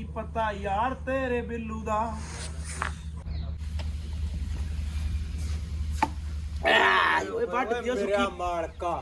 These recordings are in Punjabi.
ਸੀ ਪਤਾ ਯਾਰ ਤੇਰੇ ਬਿੱਲੂ ਦਾ। ਓਏ ਵੱਟ ਦਿਓ ਮੇਰਾ ਸੁੱਕੀ ਮਾਲਕਾ।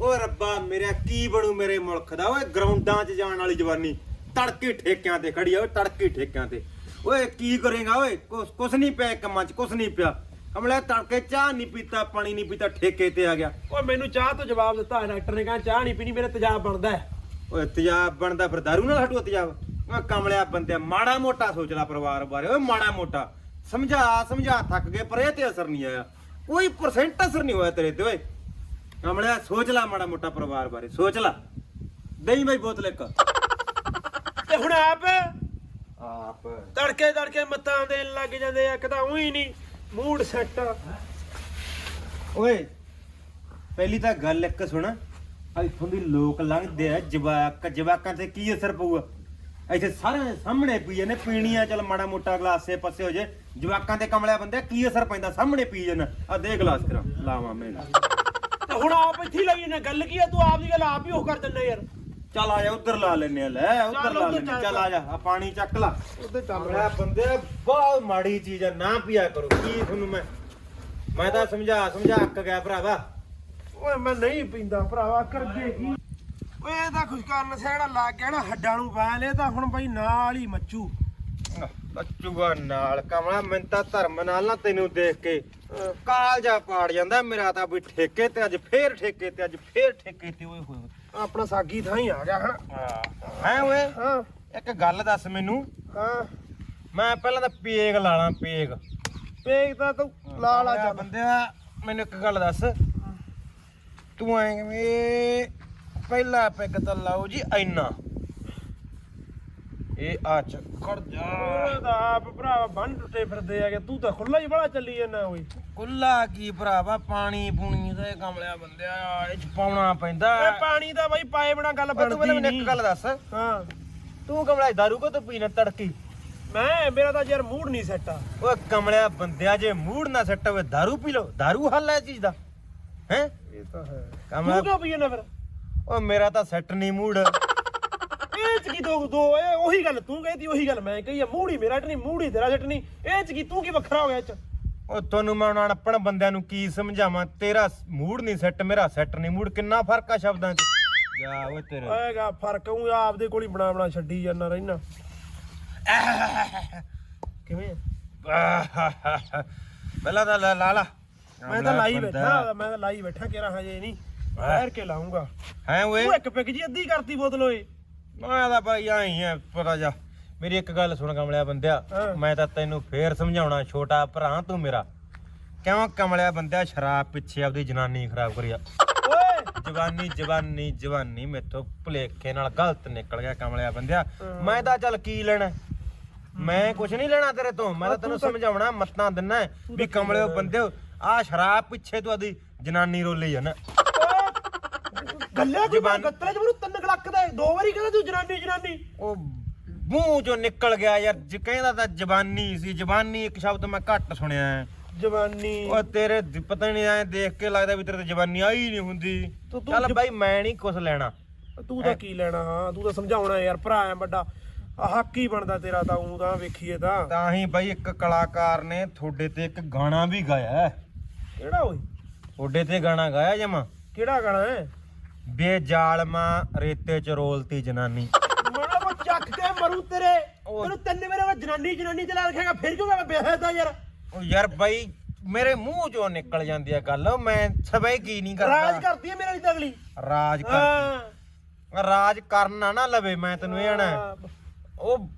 ਓਏ ਰੱਬਾ ਮੇਰਾ ਕੀ ਬਣੂ ਮੇਰੇ ਮੁਲਕ ਦਾ? ਓਏ ਗਰਾਊਂਡਾਂ 'ਚ ਜਾਣ ਵਾਲੀ ਜਵਾਨੀ। ਤੜਕੇ ਠੇਕਿਆਂ ਤੇ ਖੜੀ ਆ ਓਏ ਤੜਕੇ ਠੇਕਿਆਂ ਤੇ। ਓਏ ਕੀ ਕਰੇਗਾ ਓਏ? ਕੁਛ ਕੁਛ ਨਹੀਂ ਪਿਆ ਕੰਮਾਂ 'ਚ ਕੁਛ ਨਹੀਂ ਪਿਆ। ਕਮਲੇ ਤੜਕੇ ਚਾਹ ਨਹੀਂ ਪੀਤਾ ਪਾਣੀ ਨਹੀਂ ਪੀਤਾ ਠੇਕੇ ਤੇ ਆ ਗਿਆ। ਓਏ ਮੈਨੂੰ ਚਾਹ ਤੋਂ ਜਵਾਬ ਦਿੱਤਾ ਡਾਕਟਰ ਨੇ ਕਹਾ ਚਾਹ ਨਹੀਂ ਪੀਣੀ ਮੇਰੇ ਤੇਜ਼ਾਬ ਬਣਦਾ ਹੈ। ਓਏ ਤੇਜ਼ਾਬ ਬਣਦਾ ਫਿਰ ਦਾਰੂ ਨਾਲ ਹਟੂ ਤੇਜ਼ਾਬ? ਓਏ ਕਮਲਿਆ ਬੰਦਿਆ ਮਾੜਾ ਮੋਟਾ ਸੋਚ ਲੈ ਪਰਿਵਾਰ ਬਾਰੇ ਓਏ ਮਾੜਾ ਮੋਟਾ। ਸਮਝਾ ਸਮਝਾ ਥੱਕ ਗਏ ਪਰ ਇਹ ਤੇ ਅਸਰ ਨਹੀਂ ਆਇਆ। ਕੋਈ ਪਰਸੈਂਟ ਅਸਰ ਨਹੀਂ ਹੋਇਆ ਤੇਰੇ ਤੇ ਓਏ। ਕਮਲਿਆ ਸੋਚ ਲੈ ਮਾੜਾ ਮੋਟਾ ਪਰਿਵਾਰ ਬਾਰੇ ਸੋਚ ਲੈ। ਦਹੀਂ ਬਾਈ ਬੋਤਲ ਇੱਕ। ਤੇ ਹੁਣ ਆਪ? ਆਪ। ਤੜਕੇ ਤੜਕੇ ਮੱਤਾਂ ਦੇਣ ਲੱਗ ਜਾਂਦੇ ਆ ਕਿਤਾ ਉਹੀ ਨਹੀਂ ਮੂਡ ਸੈੱਟ ਓਏ ਪਹਿਲੀ ਤਾਂ ਗੱਲ ਇੱਕ ਸੁਣ। ਇੱਥੋਂ ਦੀ ਲੋਕ ਲੰਘਦੇ ਆ ਜਵਾਕ ਜਵਾਕਾਂ ਤੇ ਕੀ ਅਸਰ ਪਊਗਾ? ਇੱਥੇ ਸਾਰਿਆਂ ਦੇ ਸਾਹਮਣੇ ਪੀ ਨੇ ਪੀਣੀਆਂ ਚਲ ਮਾੜਾ ਮੋਟਾ ਗਲਾਸੇ ਪਾਸੇ ਹੋ ਜੇ। ਜਵਾਕਾਂ ਤੇ ਕਮਲਿਆ ਬੰਦੇ ਕੀ ਅਸਰ ਪੈਂਦਾ? ਸਾਹਮਣੇ ਪੀ ਜਨ ਆ ਦੇ ਗਲਾਸ ਕਰਾਂ ਲਾਵਾਂ ਮੈਂ ਤੇ ਹੁਣ ਆਪ ਇੱਥੇ ਹੀ ਲੱਗੀ ਨਾ ਗੱਲ ਕੀ ਆ? ਤੂੰ ਆਪ ਦੀ ਗੱਲ ਆਪ ਹੀ ਉਹ ਕਰ ਦਿੰਦਾ ਯਾਰ। ਚੱਲ ਆ ਜਾ ਉਧਰ ਲਾ ਲੈਨੇ ਆ ਲੈ ਉਧਰ ਲਾ ਉੱਧਰ ਲੈਨੇ। ਚੱਲ। ਆ ਜਾ ਆ ਪਾਣੀ ਚੱਕ ਲਾ। ਉਹਦੇ ਚੱਲ ਕਮਲਿਆ ਬੰਦੇ ਬਹੁਤ ਮਾੜੀ ਚੀਜ਼ ਆ ਨਾ ਪੀਆ ਕਰੋ। ਕੀ ਤੁਹਾਨੂੰ ਮੈਂ ਮੈਂ ਤਾਂ ਸਮਝਾ ਸਮਝਾ ਅੱਕ ਗਿਆ ਭਰਾਵਾ। ਓਏ ਮੈਂ ਨਹੀਂ ਪੀਂਦਾ ਭਰਾਵਾ ਕਰਜੇ ਕੀ? ਓਏ ਇਹਦਾ ਖੁਸ਼ ਕਰਨ ਸਹਿੜਾ ਲੱਗ ਗਿਆ ਨਾ ਹੱਡਾਂ ਨੂੰ ਪਾ ਲਿਆ ਤਾਂ ਹੁਣ ਬਈ ਨਾਲ ਹੀ ਮੱਚੂ। ਬੱਚੂਗਾ ਨਾਲ। ਕਮਲਾ ਮੈਨੂੰ ਤਾਂ ਧਰਮ ਨਾਲ ਨਾ ਤੈਨੂੰ ਦੇਖ ਕੇ ਕਾਲਜਾ ਪਾੜ ਜਾਂਦਾ। ਮੇਰਾ ਤਾਂ ਵੀ ਠੇਕੇ ਤੇ ਅੱਜ ਫੇਰ ਠੇਕੇ ਤੇ ਅੱਜ ਫੇਰ ਠੇਕੇ ਤੇ। ਓਏ ਹੋਏ ਆਪਣਾ ਸਾਗੀ ਥਾਂ ਹੀ ਆ ਗਿਆ ਹਨਾ? ਹੈ। ਓਏ? ਹਾਂ। ਇੱਕ ਗੱਲ ਦੱਸ ਮੈਨੂੰ। ਹਾਂ। ਮੈਂ ਪਹਿਲਾਂ ਤਾਂ ਪੇਗ ਲਾਲਾਂ ਪੇਗ। ਪੇਗ ਤਾਂ ਤੂੰ ਲਾ ਲਾ ਜਾ ਬੰਦਿਆ ਮੈਨੂੰ ਇੱਕ ਗੱਲ ਦੱਸ। ਤੂੰ ਐਵੇਂ ਪਹਿਲਾ ਪੈਗ ਤਾਂ ਲਾਓ ਜੀ ਐਨਾ। ਇਹ ਆ ਚੱਕਰ ਜਾ। ਓਏ ਆਪ ਭਰਾਵਾ ਬੰਨ ਟੁੱਟੇ ਫਿਰਦੇ ਆਗੇ ਤੂੰ ਤਾਂ ਖੁੱਲਾ ਹੀ ਬੜਾ ਚੱਲੀ ਜਾਂਦਾ ਓਏ। ਕੁੱਲਾ ਕੀ ਭਰਾਵਾ ਪਾਣੀ ਪੂਣੀ ਦਾ ਇਹ ਕਮਲਿਆ ਬੰਦਿਆ ਇਹ ਚ ਪਾਉਣਾ ਪੈਂਦਾ। ਏ ਪਾਣੀ ਦਾ ਬਈ ਪਾਏ ਬਣਾ ਗੱਲ ਓਏ ਤੂੰ ਬਣਦੀ ਮੈਨੂੰ ਇੱਕ ਗੱਲ ਦੱਸ। ਹਾਂ। ਤੂੰ ਕਮਲਿਆ ਦਾਰੂ ਕੋ ਤੂੰ ਪੀਣਾ ਤੜਕੀ? ਮੈਂ ਮੇਰਾ ਤਾਂ ਯਾਰ ਮੂਡ ਨਹੀਂ ਸੈੱਟ ਆ। ਓਏ ਕਮਲਿਆ ਬੰਦਿਆ ਜੇ ਮੂਡ ਨਾ ਸੱਟ ਹੋਵੇ ਦਾਰੂ ਪੀ ਲਓ। ਦਾਰੂ ਹੱਲ ਹੈ ਚੀਜ਼ ਦਾ। ਹੈ? ਇਹ ਤਾਂ ਹੈ। ਤੂੰ ਕਿਉਂ ਨਾ ਫਿਰ? ਓ ਮੇਰਾ ਤਾਂ ਸੈੱਟ ਨਹੀਂ ਮੂਡ। ਇਹ ਚ ਕੀ ਦੋ ਦੋ ਇਹ ਉਹੀ ਗੱਲ ਤੂੰ ਕਹੀ ਤੀ ਉਹੀ ਗੱਲ ਮੈਂ ਕਹੀ ਆ। ਮੂਡ ਹੀ ਮੇਰਾ ਨਹੀਂ ਮੂਡ ਹੀ ਤੇਰਾ ਸੈੱਟ ਨਹੀਂ ਇਹ ਚ ਕੀ ਤੂੰ ਕੀ ਵੱਖਰਾ ਹੋ ਗਿਆ ਇਹ ਚ? ਓ ਤੁਹਾਨੂੰ ਮੈਂ ਹੁਣ ਅਣਪਣ ਬੰਦਿਆਂ ਨੂੰ ਕੀ ਸਮਝਾਵਾਂ? ਤੇਰਾ ਮੂਡ ਨਹੀਂ ਸੈੱਟ ਮੇਰਾ ਸੈੱਟ ਨਹੀਂ ਮੂਡ। ਕਿੰਨਾ ਫ਼ਰਕ ਆ ਸ਼ਬਦਾਂ 'ਚ? ਜਾ ਓਏ ਤੇਰੇ। ਆਏਗਾ ਫ਼ਰਕ ਉਹ ਆਪਦੇ ਕੋਲ ਹੀ ਬਣਾ ਬਣਾ ਛੱਡੀ ਜਾਂਦਾ ਰਹਿਣਾ। ਕਿਵੇਂ? ਪਹਿਲਾਂ ਤਾਂ ਲਾ ਲਾ ਲਾ। ਮੈਂ ਤਾਂ ਲਾਈ ਬੈਠਾ ਮੈਂ ਤਾਂ ਲਾਈ ਬੈਠਾ ਕਿਹੜਾ ਹਜੇ ਨਹੀਂ। ਠਹਿਰ ਕੇ ਲਾਉਂਗਾ। ਹੈ ਓਏ? ਤੂੰ ਇੱਕ ਪਿਕ ਜੀ ਅੱਧੀ ਕਰਤੀ ਬੋਤਲ ਓਏ। ਮੈਂ ਤਾਂ ਭਾਈ ਆਈ ਆ ਪਤਾ ਜਾ। ਮੇਰੀ ਇੱਕ ਗੱਲ ਸੁਣ ਕਮਲਿਆ ਬੰਦਿਆ। ਮੈਂ ਤਾਂ ਤੈਨੂੰ ਫੇਰ ਸਮਝਾਉਣਾ ਛੋਟਾ ਭਰਾ ਤੂੰ ਮੇਰਾ। ਕਿਉਂ ਕਮਲਿਆ ਬੰਦਿਆ ਸ਼ਰਾਬ ਪਿੱਛੇ ਆਪਦੀ ਜਨਾਨੀ ਖਰਾਬ ਕਰੀ ਆ। ਜਵਾਨੀ ਜਵਾਨੀ ਜਵਾਨੀ ਮੇਥੋਂ ਭੁਲੇਖੇ ਨਾਲ ਗਲਤ ਨਿਕਲ ਗਿਆ ਕਮਲਿਆ ਬੰਦਿਆ। ਮੈਂ ਤਾਂ ਚੱਲ ਕੀ ਲੈਣਾ? ਮੈਂ ਕੁਛ ਨਹੀਂ ਲੈਣਾ ਤੇਰੇ ਤੋਂ। ਮੈਂ ਤਾਂ ਤੈਨੂੰ ਸਮਝਾਉਣਾ ਮੱਤਾਂ ਦਿੰਨਾ ਵੀ ਕਮਲਿਓ ਬੰਦਿਓ ਆ ਸ਼ਰਾਬ ਪਿੱਛੇ ਤੂੰ ਆਦੀ ਜਨਾਨੀ ਰੋਲੀ ਨਾ ਗੱਲਾਂ ਕੀ ਜ਼ਬਾਨ- ਗੱਤਰੇ ਚ ਮੈਨੂੰ ਤਿੰਨ ਗਲੱਕਦਾ ਦੋ। ਵਾਰੀ ਕਹਿੰਦਾ ਤੂੰ ਜਨਾਨੀ ਜਨਾਨੀ। ਉਹ ਮੂੰਹ ਚੋਂ ਨਿਕਲ ਗਿਆ ਯਾਰ ਜ ਕਹਿੰਦਾ ਤਾਂ ਜਵਾਨੀ ਸੀ। ਜਵਾਨੀ ਇੱਕ ਸ਼ਬਦ ਮੈਂ ਘੱਟ ਸੁਣਿਆ। ਹੈ। ਜਵਾਨੀ ਉਹ ਤੇਰੇ ਦ- ਪਤਾ ਨਹੀਂ ਐ ਦੇਖ ਕੇ ਲੱਗਦਾ ਵੀ ਤੇਰੇ ਤੇ ਜਵਾਨੀ ਆਈ ਨਹੀਂ ਹੁੰਦੀ। ਤੂੰ- ਤੂੰ ਚੱਲ ਬਾਈ ਮੈਂ ਨਹੀਂ ਕੁਛ ਲੈਣਾ। ਤੂੰ ਤਾਂ ਕੀ ਲੈਣਾ ਹਾਂ? ਤੂੰ ਤਾਂ ਸਮਝਾਉਣਾ ਯਾਰ ਭਰਾ ਆ ਵੱਡਾ। ਆ ਹੱਕ ਹੀ ਬਣਦਾ ਤੇਰਾ ਤਾਂ ਉਂ ਤਾਂ ਵੇਖੀਏ ਤਾਂ। ਤਾਂ ਹੀ ਬਾਈ ਇੱਕ ਕਲਾਕਾਰ ਨੇ ਤੁਹਾਡੇ ਤੇ ਇੱਕ ਗਾਣਾ ਵੀ ਗਾਇਆ। ਹੈ। ਕਿਹੜਾ ਓਏ? ਤੁਹਾਡੇ ਤੇ ਗਾਣਾ ਗਾਇਆ ਜਮਾ? ਕਿਹੜਾ ਗਾਣਾ ਹੈ ਬੇਜਾਲਮਾ ਰੇਤੇ ਚ ਰੋਲਤੀ ਜਨਾਨੀ। ਮਣਾ ਕੋ ਚੱਕ ਕੇ ਮਰੂ ਤੇਰੇ। ਉਹ- ਤੈਨੂੰ ਤਿੰਨ ਮੇਰੇ ਮੈਂ ਜਨਾਨੀ ਜਨਾਨੀ ਤੇ ਲਾ ਰੱਖੇਗਾ ਫਿਰ ਕਿਉਂ ਮੈਂ ਬੇਹਦਾ ਯਾਰ? ਉਹ ਯਾਰ ਬਾਈ ਮੇਰੇ ਮੂੰਹ ਚੋਂ ਨਿਕਲ ਜਾਂਦੀ ਆ ਗੱਲ। ਮੈਂ ਸਵੇ ਕੀ ਨਹੀਂ ਰਾਜ ਕਰਦਾ ਕਰਦੀ ਹੈ ਮੇਰੇ ਲਈ ਤਾਂ ਅਗਲੀ ਰਾਜ ਕਰ ਹਾਂ। ਰਾਜ ਕਰਨਾ ਨਾ ਲਵੇ ਮੈਂ ਤੈਨੂੰ ਇਹ ਆਣਾ। ਉਹ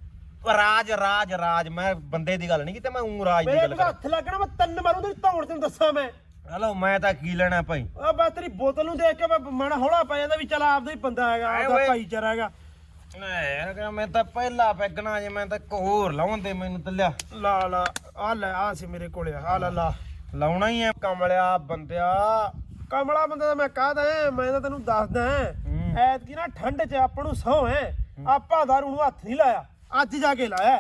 ਰਾਜ ਰਾਜ ਰਾਜ। ਮੈਂ ਬੰਦੇ ਦੀ ਗੱਲ ਨਹੀਂ ਕੀਤੀ ਮੈਂ ਉਂ ਰਾਜ ਦੀ ਮੇਰੇ ਗੱਲ ਕੋਲ ਕਰ। ਹੱਥ ਲੱਗਣਾ ਮੈਂ ਤਿੰਨ ਮਾਰੂ ਤੇ ਧੌਣ ਤੈਨੂੰ ਦੱਸਾਂ ਮੈਂ। ਹਲੋ ਮੈਂ ਤਾਂ ਕੀ ਲੈਣਾ ਭਾਈ? ਆ ਬਸ ਤੇਰੀ ਬੋਤਲ ਨੂੰ ਦੇਖ ਕੇ ਮੈਂ ਮਨ ਹੌਲਾ ਪੈ ਜਾਂਦਾ ਵੀ ਚਲ ਆਪਦਾ ਹੀ ਬੰਦਾ ਹੈਗਾ ਆਏ ਆਪਦਾ ਓਏ। ਭਾਈਚਾਰਾ ਹੈਗਾ। ਮੈਂ ਮੈਂ ਤਾਂ ਪਹਿਲਾ ਪੈਗਣਾ ਜੇ ਮੈਂ ਤਾਂ ਇੱਕ ਹੋਰ ਲਾਉਂਦੇ ਮੈਨੂੰ ਤੱਲਿਆ ਲਾ ਲਾ ਆ ਲੈ ਆ ਸੀ ਮੇਰੇ ਕੋਲੇ ਆ ਲੈ ਲਾ। ਲਾਉਣਾ ਹੀ ਐ ਕਮਲਿਆ ਬੰਦਿਆ ਕਮਲਾ ਬੰਦਾ ਤਾਂ ਮੈਂ ਕਹਦਾ ਮੈਂ ਤਾਂ ਤੈਨੂੰ ਦੱਸਦਾ ਹੂੰ। ਐਤਕੀ ਨਾ ਠੰਡ 'ਚ ਆਪਾਂ ਨੂੰ ਸਹੁੰ ਹੈ। ਆਪਾਂ ਦਾਰੂ ਨੂੰ ਹੱਥ ਨਹੀਂ ਲਾਇਆ ਅੱਜ ਜਾ ਕੇ ਲਾਇਆ।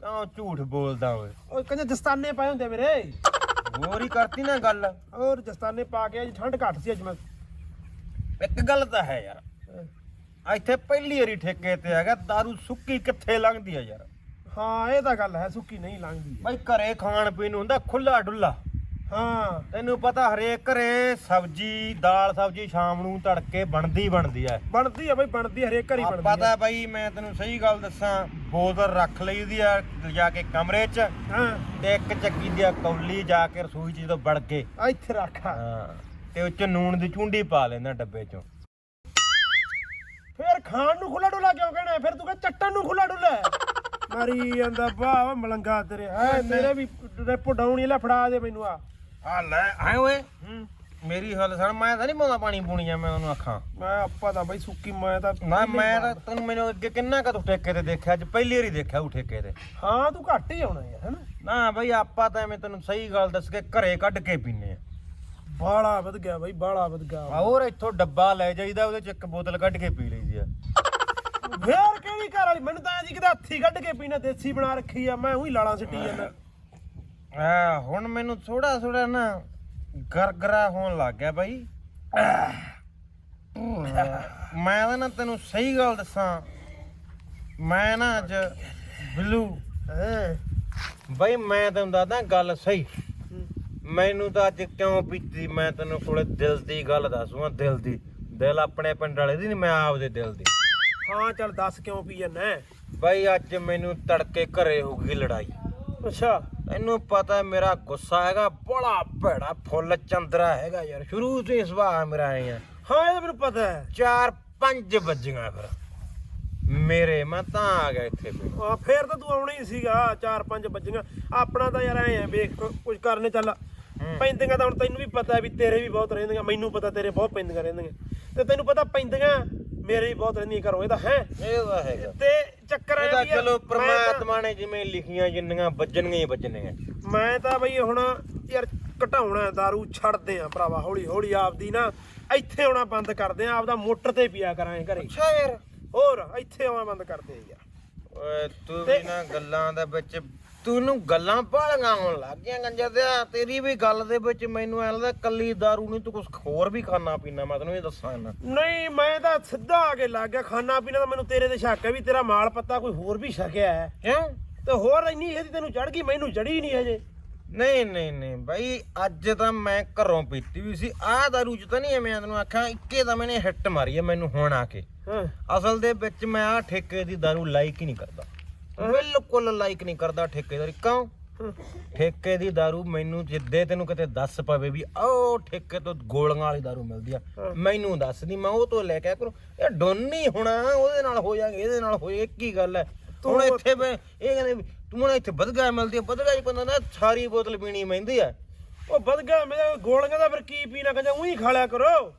ਕਿਉਂ ਝੂਠ ਬੋਲਦਾ ਓਏ? ਉਹ ਕਹਿੰਦੇ ਦਸਤਾਨੇ ਪਾਏ ਹੁੰਦੇ ਮੇਰੇ। ਹੋਰ ਹੀ ਕਰਤੀ ਨਾ ਗੱਲ। ਹੋਰ ਦਸਤਾਨੇ ਪਾ ਕੇ ਅੱਜ ਠੰਡ ਘੱਟ ਸੀ ਅੱਜ ਮੈਂ। ਇੱਕ ਗੱਲ ਤਾਂ ਹੈ ਯਾਰ। ਇੱਥੇ ਪਹਿਲੀ ਵਾਰੀ ਠੇਕੇ ਤੇ ਹੈਗਾ दारू ਸੁੱਕੀ ਕਿੱਥੇ ਲੰਘਦੀ ਆ ਯਾਰ। ਹਾਂ ਇਹ ਤਾਂ ਗੱਲ ਹੈ ਸੁੱਕੀ ਨਹੀਂ ਲੰਘਦੀ। ਬਾਈ ਘਰੇ ਖਾਣ ਪੀਣ ਨੂੰ ਹੁੰਦਾ ਖੁੱਲਾ ਡੁੱਲਾ ਹਾਂ ਤੈਨੂੰ ਪਤਾ ਹਰੇਕ ਘਰੇ ਸਬਜੀ ਦਾਲ ਸਬਜੀ ਸ਼ਾਮ ਨੂੰ ਤੜਕੇ ਬਣਦੀ ਬਣਦੀ ਐ। ਬਣਦੀ ਆ ਬਈ ਬਣਦੀ ਹਰੇਕ ਘਰੀ ਬਣਦੀ ਪਤਾ ਬਾਈ ਮੈਂ ਤੈਨੂੰ ਸਹੀ ਗੱਲ ਦੱਸਾਂ ਬੋਤਲ ਰੱਖ ਲਈਦੀ ਆ ਲਿਜਾ ਕੇ ਕਮਰੇ 'ਚ ਹਾਂ। ਤੇ ਇੱਕ ਚੱਕੀ ਦੀ ਆ ਕੌਲੀ ਜਾ ਕੇ ਰਸੋਈ 'ਚ ਜਦੋਂ ਵੜ ਕੇ। ਆ ਇੱਥੇ ਰੱਖ। ਆ। ਹਾਂ ਤੇ ਉਹ 'ਚ ਨੂਣ ਦੀ ਚੁੰਡੀ ਪਾ ਲੈਂਦਾ ਡੱਬੇ 'ਚੋਂ। ਫੇਰ ਖਾਣ ਨੂੰ ਖੁੱਲਾ ਡੁੱਲਾ ਕਿਉਂ ਕਹਿਣਾ ਫਿਰ ਤੂੰ ਕਹ ਚੱਟਣ ਨੂੰ ਖੁੱਲਾ ਡੁੱਲਾ ਹੈ? ਮਾਰੀ ਜਾਂਦਾ ਵਾਹ ਮਲੰਗਾ ਤੇਰੇ। ਹੈ ਮੇਰੇ ਵੀ ਡਾਉਣੀ ਲੈ ਫੜਾ ਦੇ ਮੈਨੂੰ ਆ। ਆ ਲੈ ਆਏ ਓਏ। ਹੂੰ। ਮੇਰੀ ਹੱਲ ਸੁਣ ਮੈਂ ਤਾਂ ਨਹੀਂ ਪਾਉਂਦਾ ਪਾਣੀ ਪੂਣੀ ਆ ਮੈਂ ਉਹਨੂੰ ਆਖਾਂ। ਮੈਂ ਆਪਾਂ ਤਾਂ ਬਈ ਸੁੱਕੀ ਮੈਂ ਤਾਂ ਨਾ ਮੈਂ ਤਾਂ ਤੈਨੂੰ ਮੈਨੂੰ ਅੱਗੇ ਕਿੰਨਾ ਕਦੋਂ ਠੇਕੇ ਤੇ ਦੇਖਿਆ ਅੱਜ ਪਹਿਲੀ ਵਾਰੀ ਦੇਖਿਆ ਉਹ ਠੇਕੇ ਤੇ। ਹਾਂ ਤੂੰ ਘੱਟ ਹੀ ਆਉਣਾ ਯਾਰ ਹਨਾ? ਨਾ ਬਈ ਆਪਾਂ ਤਾਂ ਐਵੇਂ ਤੈਨੂੰ ਸਹੀ ਗੱਲ ਦੱਸ ਕੇ ਘਰੇ ਕੱਢ ਕੇ ਪੀਨੇ ਆ। ਬਾਲਾ ਵਧ ਗਿਆ ਬਈ ਬਾਲਾ ਵਧ ਗਿਆ। ਹੋਰ ਇੱਥੋਂ ਡੱਬਾ ਲੈ ਜਾਈਦਾ ਉਹਦੇ ਚ ਇੱਕ ਬੋਤਲ ਕੱਢ ਕੇ ਪੀ ਲਈਦੀ ਆ। ਫੇਰ ਕਿਹੜੀ ਘਰ ਵਾਲੀ? ਮੈਨੂੰ ਤਾਂ ਜੀ ਕਿਤੇ ਹੱਥੀ ਕੱਢ ਕੇ ਪੀਣਾ ਦੇਸੀ ਬਣਾ ਰੱਖੀ ਆ ਮੈਂ ਉਹੀ ਲਾਲਾਂ ਸਿੱਟੀ ਜਾਂਦਾ। ਆ ਹੁਣ ਮੈਨੂੰ ਥੋੜਾ ਥੋੜਾ ਨਾ ਗਰਗਰਾ ਹੋਣ ਲੱਗ ਗਿਆ ਬਾਈ। ਮੈਂ ਤਾਂ ਨਾ ਤੈਨੂੰ ਸਹੀ ਗੱਲ ਦੱਸਾਂ। ਮੈਂ ਨਾ ਅੱਜ ਬਲੂ ਬਾਈ ਮੈਂ ਤੈਨੂੰ ਦੱਸਦਾ ਗੱਲ ਸਹੀ। ਮੈਨੂੰ ਤਾਂ ਅੱਜ ਕਿਉਂ ਪੀਤੀ? ਮੈਂ ਤੈਨੂੰ ਕੋਲੇ ਦਿਲ ਦੀ ਗੱਲ ਦੱਸੂਆਂ ਦਿਲ ਦੀ। ਦਿਲ ਆਪਣੇ ਪਿੰਡ ਵਾਲੇ ਦੀ ਨਹੀਂ ਮੈਂ ਆਪਦੇ ਦਿਲ ਦੀ। ਹਾਂ ਚੱਲ ਦੱਸ ਕਿਉਂ ਪੀ ਜਾਂਦਾ ਬਾਈ ਅੱਜ ਮੈਨੂੰ ਤੜਕੇ ਘਰੇ ਹੋ ਗਈ ਲੜਾਈ। ਅੱਛਾ। ਤੈਨੂੰ ਪਤਾ ਮੇਰਾ ਗੁੱਸਾ ਹੈਗਾ ਬੜਾ ਭੈੜਾ ਫੁੱਲ ਚੰਦਰਾ ਹੈਗਾ ਯਾਰ ਸ਼ੁਰੂ ਤੋਂ ਹੀ ਸੁਭਾਅ ਮੇਰਾ ਆ। ਹਾਂ ਇਹ ਮੈਨੂੰ ਪਤਾ ਹੈ। 4 5 ਵੱਜੀਆਂ ਫਿਰ। ਮੇਰੇ ਮੈਂ ਤਾਂ ਆ ਗਿਆ ਇੱਥੇ ਫਿਰ। ਆ ਫੇਰ ਤਾਂ ਤੂੰ ਆਉਣਾ ਹੀ ਸੀਗਾ 4-5 ਵੱਜੀਆਂ। ਆਪਣਾ ਤਾਂ ਯਾਰ ਐ ਆ ਵੇਖ ਕੁਝ ਕਰਨੇ ਚੱਲ। ਪੈਂਦੀਆਂ ਤਾਂ ਹੁਣ ਤੈਨੂੰ ਵੀ ਪਤਾ ਵੀ ਤੇਰੇ ਵੀ ਬਹੁਤ ਰਹਿੰਦੀਆਂ ਮੈਨੂੰ ਪਤਾ ਤੇਰੇ ਬਹੁਤ ਪੈਂਦੀਆਂ ਰਹਿੰਦੀਆਂ। ਤੇ ਤੈਨੂੰ ਪਤਾ ਪੈਂਦੀਆਂ ਮੇਰੇ ਵੀ ਬਹੁਤ ਰਹਿੰਦੀਆਂ ਘਰੋਂ ਇਹ ਤਾਂ ਹੈ। ਇਹ ਤਾਂ ਹੈਗਾ। ਤੇ ਚੱਕਰ ਇਹਦਾ ਵੀ ਯਾਰ, ਚਲੋ ਤਾਂ- ਪ੍ਰਮਾਤਮਾ ਨੇ ਜਿਵੇਂ ਲਿਖੀਆਂ ਜਿੰਨੀਆਂ ਵੱਜਣਗੀਆਂ ਹੀ ਵੱਜਣਗੀਆਂ। ਮੈਂ ਤਾਂ ਬਈ ਹੁਣ ਯਾਰ ਘਟਾਉਣਾ दारू ਛੱਡਦੇ ਆ ਭਰਾਵਾ ਹੌਲੀ ਹੌਲੀ ਆਪਦੀ ਨਾ ਇੱਥੇ ਆਉਣਾ ਬੰਦ ਕਰਦੇ ਆ ਆਪਦਾ ਮੋਟਰ ਤੇ ਪੀਆ ਕਰਾਂਗੇ ਘਰੇ। ਅੱਛਾ ਯਾਰ। ਹੋਰ ਇੱਥੇ ਆਉਣਾ ਬੰਦ ਕਰਦੇ ਆ ਯਾਰ। ਓਏ ਤੂੰ ਤੇ- ਵੀ ਨਾ ਗੱਲਾਂ ਦੇ ਵਿੱਚ ਤੈਨੂੰ ਗੱਲਾਂ ਭਾਲੀਆਂ ਹੋਣ ਲੱਗ ਗਈਆਂ ਗੰਜਰ ਦਿਆ ਤੇਰੀ ਵੀ ਗੱਲ ਦੇ ਵਿੱਚ ਮੈਨੂੰ ਐ ਲੱਗਦਾ ਕੱਲੀ दारू ਨਹੀਂ ਤੂੰ ਕੁਝ ਹੋਰ ਵੀ ਖਾਣਾ ਪੀਣਾ ਮੈਂ ਤੈਨੂੰ ਇਹ ਦੱਸਾਂ ਨਾ। ਨਹੀਂ ਮੈਂ ਤਾਂ ਸਿੱਧਾ ਆ ਕੇ ਲੱਗ ਗਿਆ ਖਾਣਾ ਪੀਣਾ ਤਾਂ ਮੈਨੂੰ ਤੇਰੇ ਤੇ ਸ਼ੱਕ ਹੈ ਵੀ ਤੇਰਾ ਮਾਲ ਪੱਤਾ ਕੋਈ ਹੋਰ ਵੀ ਛਕਿਆ ਹੈ। ਕਿਉਂ ਤੇ ਹੋਰ ਇੰਨੀ ਇਹਦੀ ਤੈਨੂੰ ਚੜ ਗਈ ਮੈਨੂੰ ਚੜੀ ਨਹੀਂ ਹਜੇ। ਨਹੀਂ ਨਹੀਂ ਨਹੀਂ ਬਾਈ ਅੱਜ ਤਾਂ ਮੈਂ ਘਰੋਂ ਪੀਤੀ ਵੀ ਸੀ। ਆਹ ਦਾਰੂ ਚ ਤਾਂ ਨਹੀਂ ਐਵੇਂ ਤੈਨੂੰ ਆਖਾਂ ਇੱਕੇ ਤਾਂ ਮੈਨੇ ਹਿੱਟ ਮਾਰੀ ਹੈ ਮੈਨੂੰ ਹੁਣ ਆ ਕੇ। ਹਾਂ। ਅਸਲ ਦੇ ਵਿੱਚ ਮੈਂ ਆਹ ਠੇਕੇ ਦੀ ਦਾਰੂ ਲਾਈਕ ਹੀ ਨਹੀਂ ਕਰਦਾ। ਬਿਲਕੁਲ ਲਾਈਕ ਨਹੀਂ ਕਰਦਾ ਠੇਕੇਦਾਰੀ ਕਿਉਂ। ਠੇਕੇ ਦੀ ਦਾਰੂ ਮੈਨੂੰ ਜਿੱਦੇ ਤੈਨੂੰ ਕਿਤੇ ਦੱਸ ਪਵੇ ਵੀ ਉਹ ਠੇਕੇ ਤੋਂ ਗੋਲੀਆਂ ਵਾਲੀ ਦਾਰੂ ਮਿਲਦੀ ਆ। ਮੈਨੂੰ ਦੱਸ ਦੀ ਮੈਂ ਉਹ ਤੋਂ ਲੈ ਕੇ ਕਰੂੰ। ਇਹ ਡੋਨੀ ਹੋਣਾ ਉਹਦੇ ਨਾਲ ਹੋ ਜਾਗੇ ਇਹਦੇ ਨਾਲ ਹੋਏ ਇੱਕ ਹੀ ਗੱਲ ਹੈ। ਹੁਣ ਇੱਥੇ ਮੈਂ ਇਹ ਕਹਿੰਦੇ ਤੂੰ ਹੁਣ ਇੱਥੇ ਬਦਗਾ ਮਿਲਦੀ ਆ ਬਦਗਾ ਚ ਬੰਦਾ ਨਾ ਸਾਰੀ ਬੋਤਲ ਪੀਣੀ ਮਹਿੰਦੀ ਆ। ਉਹ ਵਧ ਗਿਆ ਮੇਰੇ ਗੋਲੀਆਂ ਦਾ ਫਿਰ ਕੀ ਪੀਣਾ ਕਹਿੰਦਾ ਉਹੀ ਖਾ ਲਿਆ ਕਰੋ।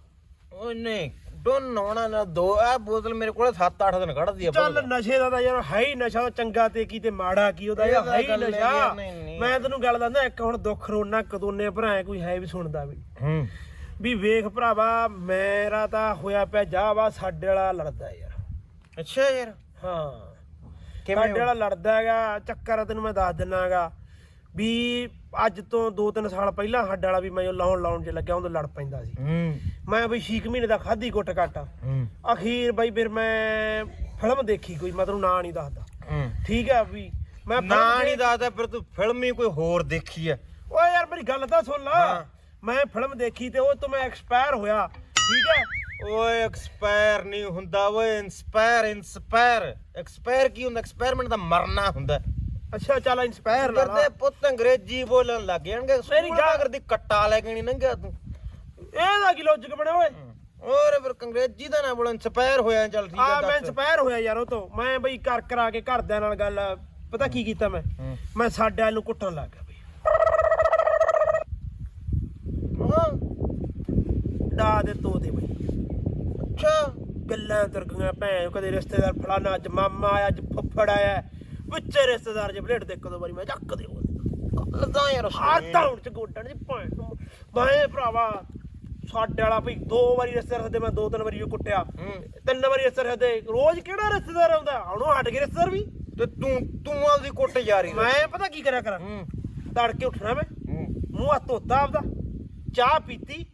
ਉਹ ਨਹੀਂ ਡੋਨ ਹੋਣਾ ਨਾ ਦੋ ਆ ਬੋਤਲ ਮੇਰੇ ਕੋਲ 7-8 ਦਿਨ ਕੱਢਦੀ ਆ ਚੱਲ ਬਦਗਾ। ਨਸ਼ੇ ਦਾ ਤਾਂ ਯਾਰ ਹੈ ਹੀ ਨਸ਼ਾ ਚੰਗਾ ਤੇ ਕੀ ਤੇ ਮਾੜਾ ਕੀ ਉਹਦਾ ਇਹ ਯਾਰ ਤਾਂ ਹੈ ਹੀ ਗੱਲ ਹੈ ਨਸ਼ਾ ਨਹੀਂ, ਨਹੀਂ। ਮੈਂ ਤੈਨੂੰ ਗੱਲ ਦੱਸਦਾ ਇੱਕ ਹੁਣ ਦੁੱਖ ਰੋਣਾ ਕਦੋਨੇ ਭਰਾ ਕੋਈ ਹੈ ਵੀ ਸੁਣਦਾ ਵੀ। ਹੂੰ। ਵੀ ਵੇਖ ਭਰਾਵਾ ਮੇਰਾ ਤਾਂ ਹੋਇਆ ਪਿਆ ਜਾ ਵਾ ਸਾਡੇ ਵਾਲਾ ਲੜਦਾ ਯਾਰ। ਅੱਛਾ ਯਾਰ। ਹਾਂ। ਕਿਵੇਂ ਸਾਡੇ ਵਾਲਾ ਲੜਦਾ ਹੈਗਾ ਚੱਕਰ ਆ ਤੈਨੂੰ ਮੈਂ ਦੱਸ ਦਿੰਨਾਗਾ ਵੀ ਅੱਜ ਤੋਂ 2-3 ਸਾਲ ਪਹਿਲਾਂ ਸਾਡੇ ਵਾਲਾ ਵੀ ਮੈਂ ਉਹ ਲਾਉਣ ਲਾਉਣ ਚ ਲੱਗਿਆ ਉਦੋਂ ਲੜ ਪੈਂਦਾ ਸੀ। ਹੂੰ। ਮੈਂ ਬਈ 6 ਮਹੀਨੇ ਦਾ ਖਾਧੀ ਗੁੱਟ ਕੱਟ ਹੂੰ। ਅਖੀਰ ਬਈ ਫਿਰ ਮੈਂ ਫਿਲਮ ਦੇਖੀ ਕੋਈ ਮੈਂ ਤੈਨੂੰ ਨਾਂ ਨਹੀਂ ਦੱਸਦਾ। ਹੂੰ। ਠੀਕ ਆ ਵੀ ਮੈਂ ਨਾ film ਨਹੀਂ ਦੇਖ- ਦੱਸਦਾ ਫਿਰ ਤੂੰ ਫਿਲਮ ਹੀ ਕੋਈ ਹੋਰ ਦੇਖੀ ਆ। ਓਏ ਯਾਰ ਮੇਰੀ ਗੱਲ ਤਾਂ ਸੁਣ ਲਾ। ਹਾਂ। ਮੈਂ ਫਿਲਮ ਦੇਖੀ ਤੇ ਉਹ ਤੋਂ ਮੈਂ ਐਕਸਪਾਇਰ ਹੋਇਆ। ਠੀਕ ਹੈ ਓਏ ਐਕਸਪਾਇਰ ਨਹੀਂ ਹੁੰਦਾ ਓਏ ਇਨਸਪਾਇਰ ਇਨਸਪਾਇਰ। ਐਕਸਪਾਇਰ ਕੀ ਹੁੰਦਾ? ਐਕਸਪੈਰੀਮੈਂਟ ਦਾ ਮਰਨਾ ਹੁੰਦਾ। ਅੱਛਾ ਚੱਲ ਇੰਸਪਾਇਰ ਲਾ। ਕਰਦੇ ਪੁੱਤ ਅੰਗਰੇਜ਼ੀ ਬੋਲਣ ਲੱਗ ਜਾਣਗੇ। ਮੇਰੀ ਗੱਲ- ਕਰਦੀ ਕੱਟਾ ਲੈ ਕੇ ਨਹੀਂ ਲੰਘਿਆ ਤੂੰ। ਇਹਦਾ ਕੀ ਲੌਜੀਕ ਬਣਿਆ ਓਏ? ਹੋਰ ਫਿਰ ਅੰਗਰੇਜ਼ੀ ਦਾ ਨਾ ਬੋਲ ਇਨਸਪਾਇਰ ਹੋਇਆ ਚੱਲ ਠੀਕ ਆ ਹੈ ਮੈਂ ਦੱਸ ਇੰਸਪਾਇਰ ਹੋਇਆ ਯਾਰ ਉਹ ਤੋਂ। ਮੈਂ ਬਈ ਕਰ ਕਰਾ ਕੇ ਘਰਦਿਆਂ ਨਾਲ ਗੱਲ ਪਤਾ ਕੀ ਕੀਤਾ ਮੈਂ। ਮੈਂ ਸਾਡੇ ਨੂੰ ਕੁੱਟਣ ਲੱਗ ਗਿਆ ਬਈ। ਡਾ ਦੇ ਤੋਤੇ ਬਈ। ਅੱਛਾ। ਗੱਲਾਂ ਤੁਰ ਗਈਆਂ ਭੈਣ ਕਦੇ ਰਿਸ਼ਤੇਦਾਰ ਫਲਾਣਾ ਅੱਜ ਮਾਮਾ ਆਇਆ ਅੱਜ ਫੁੱਫੜ ਆਇਆ। ਵਿੱਚੇ ਰਿਸ਼ਤੇਦਾਰ ਜੇ ਬਲੇਡ ਦੇ ਇੱਕ ਦੋ ਵਾਰੀ ਮੈਂ ਚੱਕ ਦੇ ਗੱਲ ਤਾਂ ਯਾਰ ਹਾਰਟਾਂ ਹੁਣ ਚ ਗੋਡਣ ਦੀ ਨੂੰ। ਮੈਂ ਭਰਾਵਾ ਸਾਡੇ ਵਾਲਾ ਭਈ ਦੋ ਵਾਰੀ ਰਿਸ਼ਤੇਦਾਰ ਸੱਦੇ ਮੈਂ ਦੋ ਤਿੰਨ ਵਾਰੀ ਉਹ ਕੁੱਟਿਆ। ਤਿੰਨ ਵਾਰੀ ਰਿਸ਼ਤੇਦਾਰ ਸੱਦੇ ਰੋਜ਼ ਕਿਹੜਾ ਰਿਸ਼ਤੇਦਾਰ ਆਉਂਦਾ? ਹੁਣ ਉਹ ਹਟ ਗਏ ਰਿਸ਼ਤੇਦਾਰ ਵੀ। ਤੇ ਤੂੰ ਤੂੰ ਆਪਦੀ ਕੁੱਟ ਜਾਰੀ ਰੱਖ। ਮੈਂ ਪਤਾ ਕੀ ਕਰਿਆ ਕਰਾਂ? ਤੜਕੇ ਉੱਠਣਾ ਮੈਂ। ਮੂੰਹ ਹੱਥ ਧੋਤਾ ਆਪਦਾ। ਚਾਹ ਪੀਤੀ।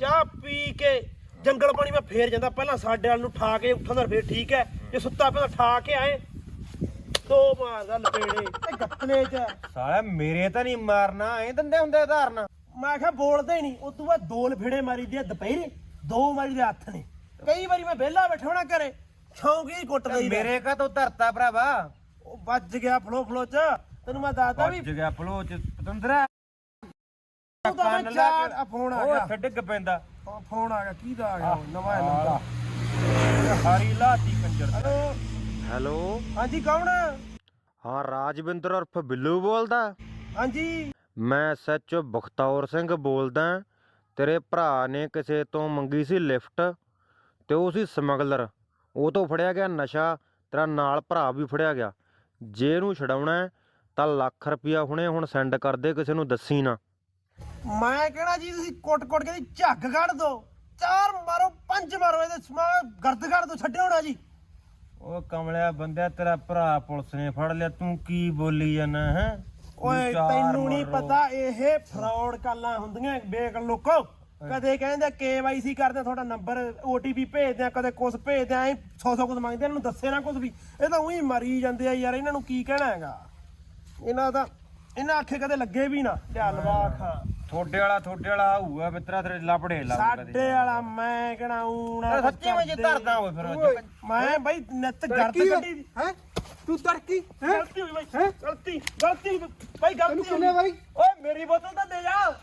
ਚਾਹ ਪੀ ਕੇ ਜੰਗਲ ਪਾਣੀ ਮੈਂ ਫੇਰ ਜਾਂਦਾ। ਪਹਿਲਾਂ ਸਾਡੇ ਵਾਲ ਨੂੰ ਠਾ ਕੇ ਉੱਠਾਂ ਫੇਰ ਠੀਕ ਹੈ। ਜੇ ਸੁੱਤਾ ਪਿਆ ਠਾ ਕੇ ਆਏ। ਦੋ ਮਾਰਦਾ ਲਪੇੜੇ। ਇਹ ਗੱਤਲੇ ਚ। ਸਾਲਾ ਮੇਰੇ ਤਾਂ ਨਹੀਂ ਮਾਰਨਾ ਐ ਦੰਦੇ ਹੁੰਦੇ ਧਾਰਨਾ। ਮੈਂ ਕਿਹਾ ਬੋਲਦੇ ਨਹੀਂ ਉਸ ਤੋਂ ਬਾਅਦ ਦੋ ਲਫੇੜੇ ਮਾਰੀ ਦੇ ਦੁਪਹਿਰੇ ਦੋ ਮਾਰੀ ਦੇ ਹੱਥ ਨੇ। ਕਈ ਵਾਰੀ ਮੈਂ ਵਿਹਲਾ ਬੈਠਾ ਹੋਣਾ ਘਰੇ ਕੁੱਟ ਦਈ ਮੇਰੇ ਕਾ ਤੋਂ ਧਰਤਾ ਭਰਾਵਾ। ਉਹ ਵੱਜ ਗਿਆ ਫਲੋ ਫਲੋ ਚ। ਤੈਨੂੰ ਮੈਂ ਦੱਸਦਾ ਵੀ ਭੱਜ ਗਿਆ ਫਲੋ ਚ। ਪਤੰਦਰਾ ਤੂੰ ਤਾਂ ਮੈਂ ਕੰਨ ਲਾ ਚਾਰ ਕੇ- ਆ ਫੋਨ ਆ ਉਹ ਗਿਆ। ਇੱਥੇ ਡਿੱਗ ਪੈਂਦਾ। ਉਹ ਫੋਨ ਆ ਗਿਆ ਕਿਹਦਾ ਆ ਗਿਆ ਉਹ? ਨਵਾਂ ਨੰਬਰ ਹਾਰੀ ਲਾਤੀ ਕੰਜਰ ਹੈਲੋ। ਹੈਲੋ। ਹਾਂਜੀ ਕੌਣ ਹਾਂ ਰਾਜਵਿੰਦਰ ਉਰਫ ਬਿੱਲੂ ਬੋਲਦਾ। ਹਾਂਜੀ। ਮੈਂ ਸੱਚੋ ਬਖਤੌਰ ਸਿੰਘ ਬੋਲਦਾ ਤੇਰੇ ਭਰਾ ਨੇ ਕਿਸੇ ਤੋਂ ਮੰਗੀ ਸੀ ਲਿਫਟ ਤੇ ਉਹ ਸੀ ਸਮਗਲਰ। ਉਹ ਤੋਂ ਫੜਿਆ ਗਿਆ ਨਸ਼ਾ ਤੇਰਾ ਨਾਲ ਭਰਾ ਵੀ ਫੜਿਆ ਗਿਆ। ਜੇ ਇਹਨੂੰ ਛਡਾਉਣਾ ਤਾਂ ਲੱਖ ਰੁਪਇਆ ਹੁਣੇ ਹੁਣ ਸੈਂਡ ਕਰ ਦੇ ਕਿਸੇ ਨੂੰ ਦੱਸੀ ਨਾ। ਮੈਂ ਕਹਿਣਾ ਜੀ ਤੁਸੀਂ ਕੁੱਟ ਕੁੱਟ ਕੇ ਝੱਗ ਕੱਢ ਦੋ। ਚਾਰ ਮਾਰੋ ਪੰਜ ਮਾਰੋ ਇਹਦੇ ਸਮਾ ਗਰਦ ਕੱਢ ਦੋ ਛੱਡਿਓ ਨਾ ਜੀ। ਉਹ ਕਮਲਿਆ ਬੰਦਿਆ ਤੇਰਾ ਭਰਾ ਪੁਲਿਸ ਨੇ ਫੜ ਲਿਆ ਤੂੰ ਕੀ ਬੋਲੀ ਜਾਣਾ ਹੈ? ਓਏ ਤੈਨੂੰ ਨਹੀਂ ਪਤਾ ਇਹ ਫਰਾਡ ਕਾਲਾਂ ਹੁੰਦੀਆਂ ਬੇਕ ਲੋਕੋ। ਕਦੇ ਕਹਿੰਦੇ ਕੇਵਾਈਸੀ ਕਰਦੇ ਤੁਹਾਡਾ ਨੰਬਰ OTP ਭੇਜਦੇ ਆ ਕਦੇ ਕੁਝ ਭੇਜਦੇ ਆ 100 100 ਕੁਝ ਮੰਗਦੇ ਇਹਨਾਂ ਨੂੰ ਦੱਸੇ ਨਾ ਕੁਝ ਵੀ। ਇਹ ਤਾਂ ਉਹੀ ਮਰੀ ਜਾਂਦੇ ਆ ਯਾਰ ਇਹਨਾਂ ਨੂੰ ਕੀ ਕਹਿਣਾ ਹੈਗਾ? ਇਹਨਾਂ ਦਾ ਇਹਨਾਂ ਆਖੇ ਕਦੇ ਲੱਗੇ ਵੀ ਨਾ ਲਿਆ ਲਵਾ ਖਾਂ ਥੋੜੇ ਵਾਲਾ ਥੋੜੇ ਵਾਲਾ ਆਊਗਾ ਮਿੱਤਰਾ ਤੇਰੇ ਲਪੜੇ ਲਾਊਗਾ ਸਾਡੇ ਵਾਲਾ ਮੈਂ ਊਣਾ ਸੱਚੀ ਮੈਂ ਜੇ ਧਰਦਾ ਹੋਵੇ ਫਿਰ ਮੈਂ ਬਾਈ ਨਿੱਤ ਗਰਦ ਕੱਢੀ। ਹੈ? ਤੂੰ ਤੜਕੀ ਹੈ? ਗਲਤੀ ਹੋਈ ਬਾਈ ਗਲਤੀ ਗਲਤੀ। ਬਾਈ ਗਲਤੀ ਤੈਨੂੰ ਕਿੰਨੇ ਵਾਰੀ? ਓਏ ਮੇਰੀ ਬੋਤਲ ਤਾਂ ਦੇ ਜਾ।